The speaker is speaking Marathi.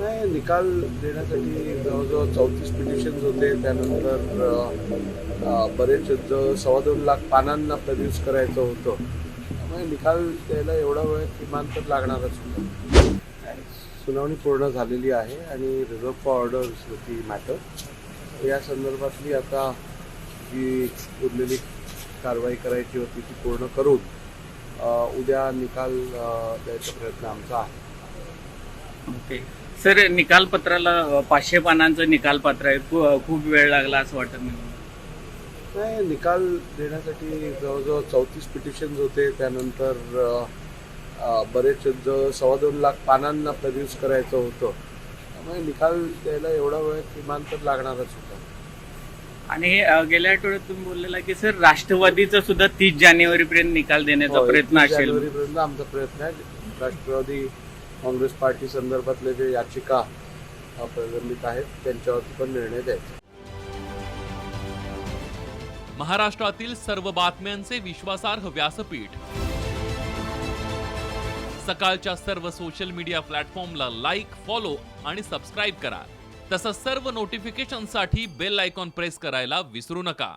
नाही निकाल देण्यासाठी जवळजवळ चौतीस पिटिशन्स होते. त्यानंतर बरेच सव्वा दोन लाख पानांना प्रोड्यूस करायचं होतं. त्यामुळे निकाल द्यायला एवढा वेळ किमान तर लागणारच होता. सुनावणी पूर्ण झालेली आहे आणि रिझर्व फॉर ऑर्डर्स होती मॅटर या संदर्भातली आता जी उरलेली कारवाई करायची होती ती पूर्ण करून उद्या निकाल द्यायचा प्रयत्न आमचा आहे. ओके. सर निकालपत्राला पाचशे पानांचं निकालपत्र आहे. खू- खूप वेळ लागला असं वाटत नाही नाही निकाल देण्यासाठी जवळजवळ चौतीस पिटिशन्स होते. त्यानंतर अ, अ, बरेच ज- सव्वा दोन लाख पानांना प्रोड्यूस करायचं होतं. त्यामुळे निकाल द्यायला एवढा वेळ किमान तर लागणारच होता. आणि अ, गेल्या आठवड्यात तुम्ही बोललेला की सर राष्ट्रवादीचा सुद्धा तीस जानेवारीपर्यंत निकाल देण्याचा हो, प्रयत्न 31 असेल. जानेवारीपर्यंत आमचा प्रयत्न आहे. राष्ट्रवादी काँग्रेस पार्टी संदर्भातले जे याचिका प्रलंबित आहेत त्यांच्यावरती पण निर्णय द्यायचा. महाराष्ट्रातील सर्व बातम्यांचे विश्वासार्ह व्यासपीठ. सकाळच्या सर्व सोशल मीडिया प्लॅटफॉर्मला लाईक फॉलो आणि सबस्क्राईब करा. तसंच सर्व नोटिफिकेशनसाठी बेल आयकॉन प्रेस करायला विसरू नका.